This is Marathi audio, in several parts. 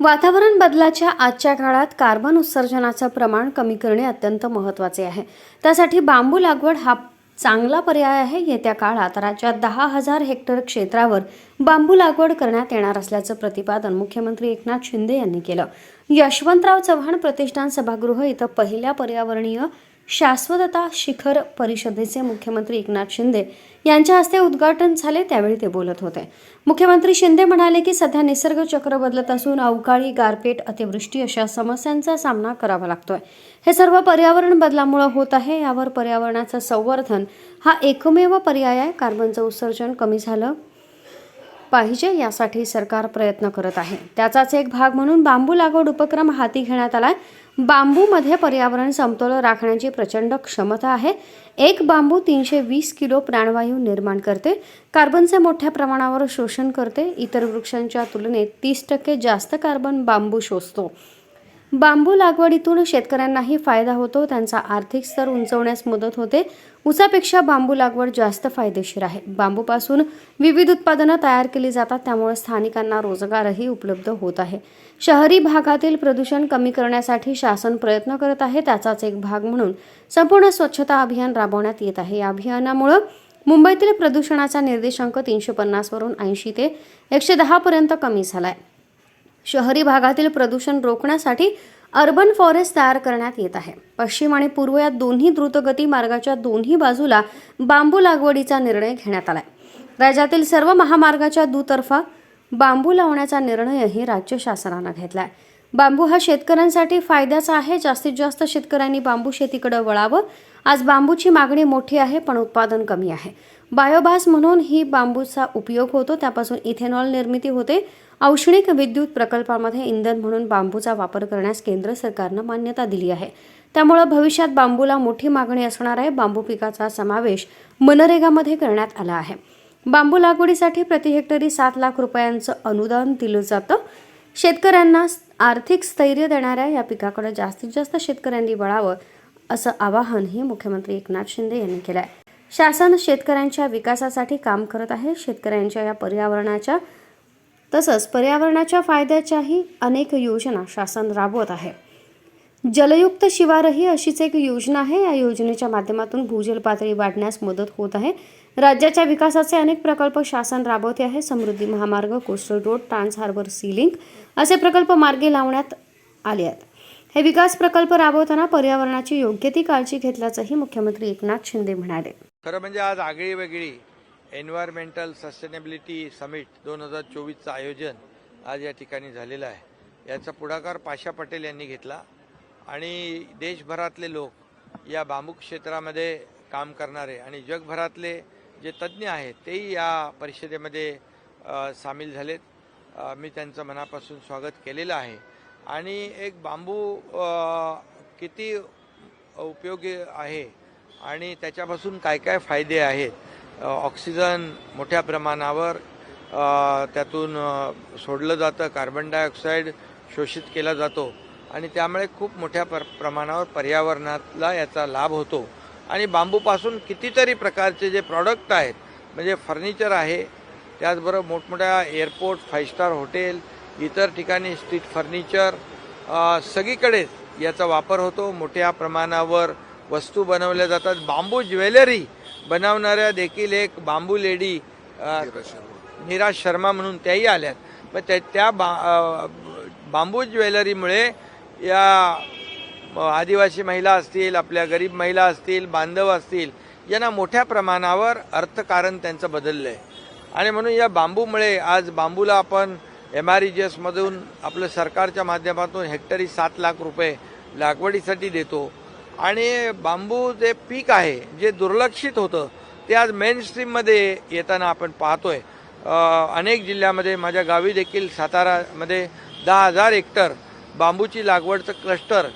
वातावरण बदलाच्या आजच्या काळात कार्बन उत्सर्जनाचं प्रमाण कमी करणे अत्यंत महत्त्वाचे आहे. त्यासाठी बांबू लागवड हा चांगला पर्याय आहे. येत्या काळात राज्यात दहा हजार हेक्टर क्षेत्रावर बांबू लागवड करण्यात येणार असल्याचं प्रतिपादन मुख्यमंत्री एकनाथ शिंदे यांनी केलं. यशवंतराव चव्हाण प्रतिष्ठान सभागृह इथं पहिल्या पर्यावरणीय शाश्वतता शिखर परिषदेचे मुख्यमंत्री एकनाथ शिंदे यांच्या हस्ते उद्घाटन झाले त्यावेळी ते बोलत होते. मुख्यमंत्री शिंदे म्हणाले की सध्या निसर्ग चक्र बदलत असून अवकाळी गारपीट अतिवृष्टी अशा समस्यांचा सामना करावा लागतोय. हे सर्व पर्यावरण बदलामुळे होत आहे. यावर पर्यावरणाचं संवर्धन हा एकमेव पर्याय आहे. कार्बनचं उत्सर्जन कमी झालं पाहिजे यासाठी सरकार प्रयत्न करत आहे. त्याचाच एक भाग म्हणून बांबू लागवड उपक्रम हाती घेण्यात आलाय. बांबूमध्ये पर्यावरण समतोल राखण्याची प्रचंड क्षमता आहे. एक बांबू तीनशे वीस किलो प्राणवायू निर्माण करते. कार्बनचे मोठ्या प्रमाणावर शोषण करते. इतर वृक्षांच्या तुलनेत तीस टक्के जास्त कार्बन बांबू शोषतो. बांबू लागवडीतून शेतकऱ्यांनाही फायदा होतो त्यांचा आर्थिक स्तर उंचवण्यास मदत होते. उसापेक्षा बांबू लागवड जास्त फायदेशीर आहे. बांबूपासून विविध उत्पादनं तयार केली जातात त्यामुळे स्थानिकांना रोजगारही उपलब्ध होत आहे. शहरी भागातील प्रदूषण कमी करण्यासाठी शासन प्रयत्न करत आहे त्याचाच एक भाग म्हणून संपूर्ण स्वच्छता अभियान राबवण्यात येत आहे. या अभियानामुळं मुंबईतील प्रदूषणाचा निर्देशांक तीनशे पन्नासवरून ऐंशी ते एकशे दहापर्यंत कमी झाला आहे शहरी भागातील प्रदूषण रोखण्यासाठी अर्बन फॉरेस्ट तयार करण्यात येत आहे. पश्चिम आणि पूर्व या दोन्ही द्रुतगती मार्गाच्या दोन्ही बाजूला बांबू लागवडीचा निर्णय घेण्यात आलाय. राज्यातील सर्व महामार्गाच्या दुतर्फा बांबू लावण्याचा निर्णयही राज्य शासनानं घेतलाय. बांबू हा शेतकऱ्यांसाठी फायद्याचा आहे. जास्तीत जास्त शेतकऱ्यांनी बांबू शेतीकडे वळावं. आज बांबूची मागणी मोठी आहे पण उत्पादन कमी आहे. बायोबास म्हणून ही बांबूचा उपयोग होतो. त्यापासून इथेनॉल निर्मिती होते. औष्णिक विद्युत प्रकल्पामध्ये इंधन म्हणून बांबूचा वापर करण्यास केंद्र सरकारनं मान्यता दिली आहे. त्यामुळे भविष्यात बांबूला मोठी मागणी असणार आहे. बांबू पिकाचा समावेश मनरेगामध्ये करण्यात आला आहे. बांबू लागवडीसाठी प्रति हेक्टरी सात लाख रुपयांचं अनुदान दिलं जातं. शेतकऱ्यांना आर्थिक स्थैर्य देणाऱ्या या पिकाकडे जास्तीत जास्त शेतकऱ्यांनी वळावं असं आवाहनही मुख्यमंत्री एकनाथ शिंदे यांनी केलं आहे शासन शेतकऱ्यांच्या विकासासाठी काम करत आहे. शेतकऱ्यांच्या या पर्यावरणाच्या तसंच पर्यावरणाच्या फायद्याच्याही अनेक योजना शासन राबवत आहे. जलयुक्त शिवारही अशीच एक योजना आहे. या योजनेच्या माध्यमातून भूजल पातळी वाढण्यास मदत होत आहे. राज्याच्या विकासाचे अनेक प्रकल्प शासन राबवते आहे. Samruddhi Mahamarg coastal road trans harbour sea link असे प्रकल्प मार्गे लावण्यात आले आहेत. हे विकास प्रकल्प राबवताना पर्यावरणाची योग्य ती काळजी घेतल्याचंही मुख्यमंत्री एकनाथ शिंदे म्हणाले. खरं म्हणजे आज आगळी वेगळी एन्व्हायरमेंटल सस्टेनेबिलिटी समिट दोन हजार चोवीसचं आयोजन आज या ठिकाणी झालेलं आहे. याचा पुढाकार पाशा पटेल यांनी घेतला. आणि देशभरातले लोक या बांबू क्षेत्रामध्ये काम करणारे आणि जगभरातले जे तज्ज्ञ आहेत तेही या परिषदेमध्ये सामील झालेत. मी त्यांचं मनापासून स्वागत केलेलं आहे. आणि एक बांबू किती उपयोगी आहे आणि त्याच्यापासून काय काय फायदे आहेत ऑक्सिजन मोठ्या प्रमाणावर त्यातून सोडलं जातं कार्बन डायऑक्साईड शोषित केला जातो. आणि त्यामुळे खूप मोठ्या प्र प्रमाणावर पर्यावरणाला याचा लाभ होतो. आणि बांबूपासून कितीतरी प्रकारचे जे प्रॉडक्ट आहेत म्हणजे फर्निचर आहे त्याचबरोबर मोठमोठ्या एअरपोर्ट फाईव्ह स्टार हॉटेल इतर ठिकाणी स्ट्रीट फर्निचर सगळीकडेच याचा वापर होतो. मोठ्या प्रमाणावर वस्तू बनवल्या जातात. बांबू ज्वेलरी बनवणाऱ्या देखील एक bamboo lady uh, Neera Sharma. म्हणून त्याही आल्यात. पण त्या त्या बा बांबू ज्वेलरीमुळे या आदिवासी महिला असतील आपल्या गरीब महिला असतील बांधव असतील यांना मोठ्या प्रमाणावर अर्थकारण त्यांचं बदललं आहे आणि म्हणून या बांबूमुळे आज बांबूला आपण एम आर ई जी एसमधून आपलं सरकारच्या माध्यमातून हेक्टरी सात लाख रुपये लागवडीसाठी देतो. आणि बांबू जे पीक आहे जे दुर्लक्षित होतं ते आज मेन स्ट्रीममध्ये येताना आपण पाहतोय. अनेक जिल्ह्यामध्ये माझ्या गावी देखील सातारामध्ये दहा हजार हेक्टर बांबूची लागवडचं क्लस्टर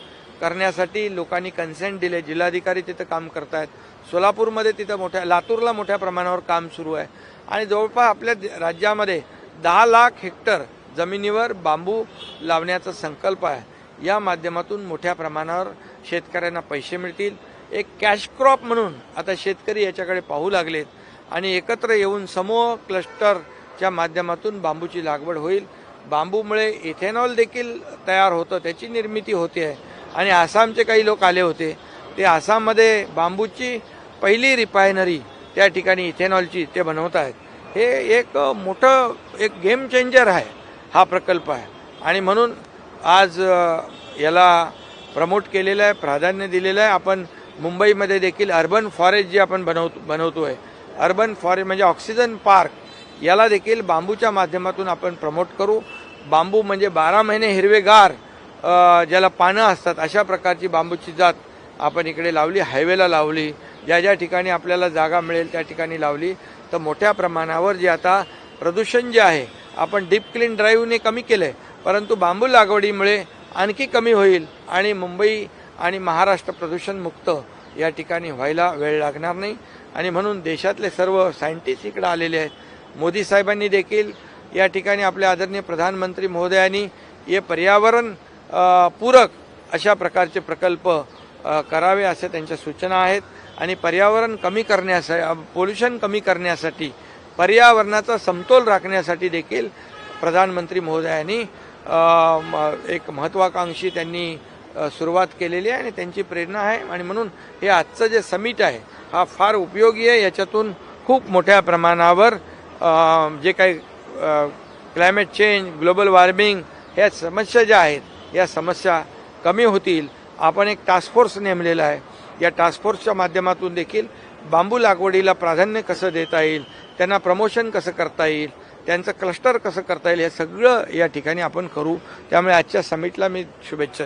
करण्यासाठी लोकांनी कन्सेंट दिले. जिल्हाधिकारी तिथं काम करतायत. सोलापूरमध्ये तिथं मोठ्या लातूरला मोठ्या प्रमाणावर काम सुरू आहे. आणि जवळपास आपल्या राज्यामध्ये दहा लाख हेक्टर जमिनीवर बांबू लावण्याचा संकल्प आहे. या माध्यमातून मोठ्या प्रमाणावर शेतकऱ्यांना पैसे मिळतील. एक कॅश क्रॉप म्हणून आता शेतकरी याच्याकडे पाहू लागलेत आणि एकत्र येऊन समूह क्लस्टरच्या माध्यमातून बांबूची लागवड होईल. बांबूमुळे इथेनॉल देखील तयार होतं त्याची निर्मिती होते आहे. आणि आसामचे काही लोक आले होते. ते आसाममध्ये बांबूची पहिली रिफायनरी त्या ठिकाणी इथेनॉलची ते बनवत आहेत. हे एक मोठं एक गेम चेंजर आहे हा प्रकल्प आहे. आणि म्हणून आज याला प्रमोट केलेलं आहे प्राधान्य दिलेलं आहे. आपण मुंबईमध्ये देखील अर्बन फॉरेस्ट जे आपण बनवतो बनवतो आहे अर्बन फॉरेस्ट म्हणजे ऑक्सिजन पार्क याला देखील बांबूच्या माध्यमातून आपण प्रमोट करू. बांबू म्हणजे बारा महिने हिरवेगार ज्याला पानं असतात अशा प्रकारची बांबूची जात आपण इकडे लावली हायवेला लावली. ज्या ज्या ठिकाणी आपल्याला जागा मिळेल त्या ठिकाणी लावली. तर मोठ्या प्रमाणावर जे आता प्रदूषण जे आहे आपण डीप क्लीन ड्राईव्हने कमी केलं आहे परंतु बांबू लागवडीमुळे आणखी कमी होईल आणि मुंबई आणि महाराष्ट्र प्रदूषणमुक्त या ठिकाणी व्हायला वेळ लागणार नाही. आणि म्हणून देशातले सर्व सायंटिस्ट इकडे आलेले आहेत. मोदी साहेबांनी देखील या ठिकाणी आपल्या आदरणीय प्रधानमंत्री महोदयांनी हे पर्यावरण पूरक अशा प्रकारचे प्रकल्प करावे असे त्यांच्या सूचना आहेत. आणि पर्यावरण कमी करण्यासाठी पोल्युशन कमी करण्यासाठी पर्यावरणाचा समतोल राखण्यासाठी देखील प्रधानमंत्री महोदयांनी एक महत्वाकांक्षी त्यांनी सुरुवात केलेली आहे आणि त्यांची प्रेरणा आहे. आणि म्हणून हे आजचं जे समिट आहे हा फार उपयोगी आहे. याच्यातून खूप मोठ्या प्रमाणावर जे काही क्लायमेट चेंज ग्लोबल वॉर्मिंग ह्या समस्या ज्या आहेत या समस्या कमी होतील. आपण एक टास्क फोर्स नेमलेला आहे. या टास्क फोर्सच्या माध्यमातून देखील बांबू लागवडीला प्राधान्य कसं देता येईल त्यांना प्रमोशन कसं करता येईल त्यांचं क्लस्टर कसं करता येईल हे सगळं या ठिकाणी आपण करू. त्यामुळे आजच्या समिटला मी शुभेच्छा